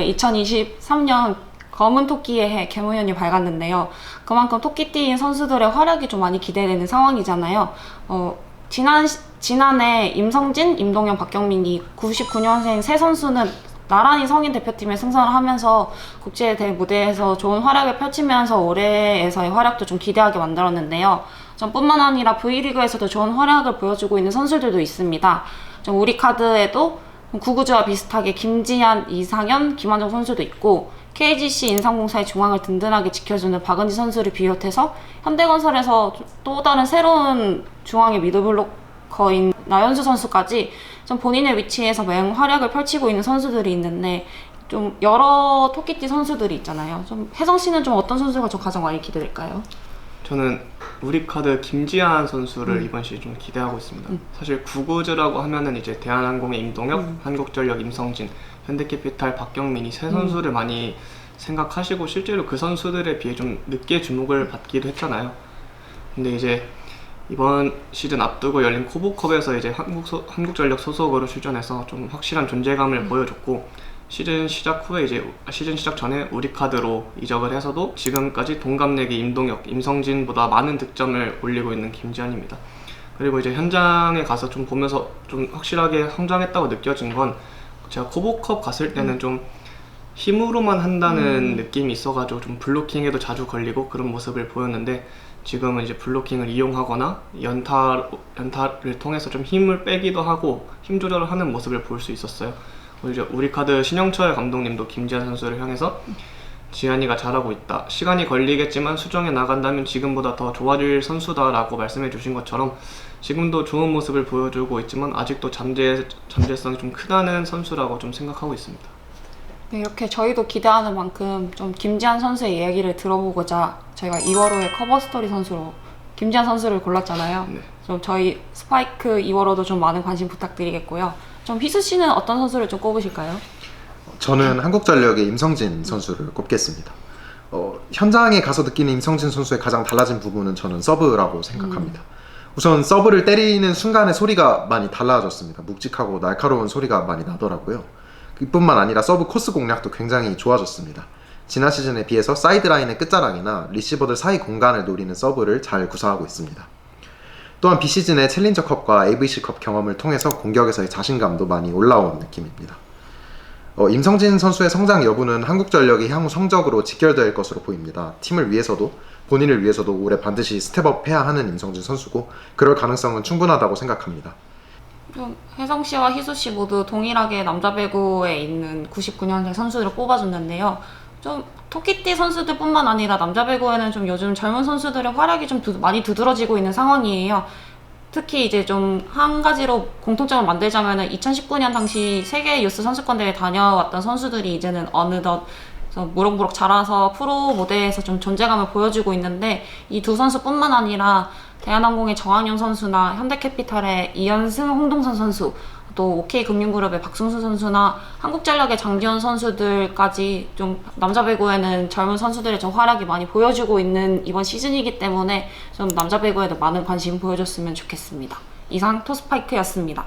올해 2023년 검은 토끼의 해 개모연이 밝았는데요. 그만큼 토끼띠인 선수들의 활약이 좀 많이 기대되는 상황이잖아요. 어, 지난 시- 지난해 임성진, 임동현, 박경민이 99년생 세 선수는 나란히 성인 대표팀에 승선을 하면서 국제 대 무대에서 좋은 활약을 펼치면서 올해에서의 활약도 좀 기대하게 만들었는데요. 전뿐만 아니라 V리그에서도 좋은 활약을 보여주고 있는 선수들도 있습니다. 좀 우리 카드에도 구구주와 비슷하게 김지한, 이상현, 김한정 선수도 있고 KGC 인삼공사의 중앙을 든든하게 지켜주는 박은지 선수를 비롯해서 현대건설에서 또 다른 새로운 중앙의 미드블로커인 나연수 선수까지 좀 본인의 위치에서 맹활약을 펼치고 있는 선수들이 있는데 좀 여러 토끼띠 선수들이 있잖아요. 좀 혜성 씨는 좀 어떤 선수가 좀 가장 많이 기대될까요? 저는 우리 카드 김지한 선수를 이번 시즌 좀 기대하고 있습니다. 사실 구구즈라고 하면은 이제 대한항공의 임동혁, 한국전력 임성진, 현대캐피탈 박경민 이세 선수를 많이 생각하시고 실제로 그 선수들에 비해 좀 늦게 주목을 받기도 했잖아요. 근데 이제 이번 시즌 앞두고 열린 코보컵에서 이제 한국 소, 한국전력 소속으로 출전해서 좀 확실한 존재감을 보여줬고 시즌 시작 후에 이제 시즌 시작 전에 우리 카드로 이적을 해서도 지금까지 동갑내기 임동혁, 임성진보다 많은 득점을 올리고 있는 김지한입니다. 그리고 이제 현장에 가서 좀 보면서 좀 확실하게 성장했다고 느껴진 건 제가 코보컵 갔을 때는 좀 힘으로만 한다는 느낌이 있어가지고 좀 블로킹에도 자주 걸리고 그런 모습을 보였는데 지금은 이제 블로킹을 이용하거나 연타 연타를 통해서 좀 힘을 빼기도 하고 힘 조절을 하는 모습을 볼 수 있었어요. 이제 우리 카드 신영철 감독님도 김지한 선수를 향해서 지한이가 잘하고 있다. 시간이 걸리겠지만 수정해 나간다면 지금보다 더 좋아질 선수다라고 말씀해 주신 것처럼 지금도 좋은 모습을 보여주고 있지만 아직도 잠재 잠재성이 좀 크다는 선수라고 좀 생각하고 있습니다. 네, 이렇게 저희도 기대하는 만큼 좀 김지한 선수의 이야기를 들어보고자 저희가 2월호의 커버 스토리 선수로 김지한 선수를 골랐잖아요. 네. 좀 저희 스파이크 2월호도 좀 많은 관심 부탁드리겠고요. 좀 희수 씨는 어떤 선수를 좀 꼽으실까요? 저는 한국전력의 임성진 선수를 꼽겠습니다. 어, 현장에 가서 느끼는 임성진 선수의 가장 달라진 부분은 저는 서브라고 생각합니다. 우선 서브를 때리는 순간의 소리가 많이 달라졌습니다. 묵직하고 날카로운 소리가 많이 나더라고요. 이뿐만 아니라 서브 코스 공략도 굉장히 좋아졌습니다. 지난 시즌에 비해서 사이드라인의 끝자락이나 리시버들 사이 공간을 노리는 서브를 잘 구사하고 있습니다. 또한 비시즌의 챌린저컵과 AVC컵 경험을 통해서 공격에서의 자신감도 많이 올라온 느낌입니다. 어, 임성진 선수의 성장 여부는 한국전력의 향후 성적으로 직결될 것으로 보입니다. 팀을 위해서도 본인을 위해서도 올해 반드시 스텝업 해야 하는 임성진 선수고 그럴 가능성은 충분하다고 생각합니다. 좀 혜성 씨와 희수 씨 모두 동일하게 남자 배구에 있는 99년생 선수들을 뽑아줬는데요. 좀 토끼띠 선수들뿐만 아니라 남자 배구에는 좀 요즘 젊은 선수들의 활약이 좀 두- 많이 두드러지고 있는 상황이에요. 특히 이제 좀 한 가지로 공통점을 만들자면은 2019년 당시 세계 유스 선수권 대회 다녀왔던 선수들이 이제는 어느덧 무럭무럭 자라서 프로 무대에서 좀 존재감을 보여주고 있는데 이 두 선수뿐만 아니라 대한항공의 정한용 선수나 현대캐피탈의 이현승, 홍동선 선수 또 OK금융그룹의 박승수 선수나 한국전력의 장지현 선수들까지 좀 남자 배구에는 젊은 선수들의 좀 활약이 많이 보여주고 있는 이번 시즌이기 때문에 좀 남자 배구에도 많은 관심 보여줬으면 좋겠습니다. 이상 토스파이크였습니다.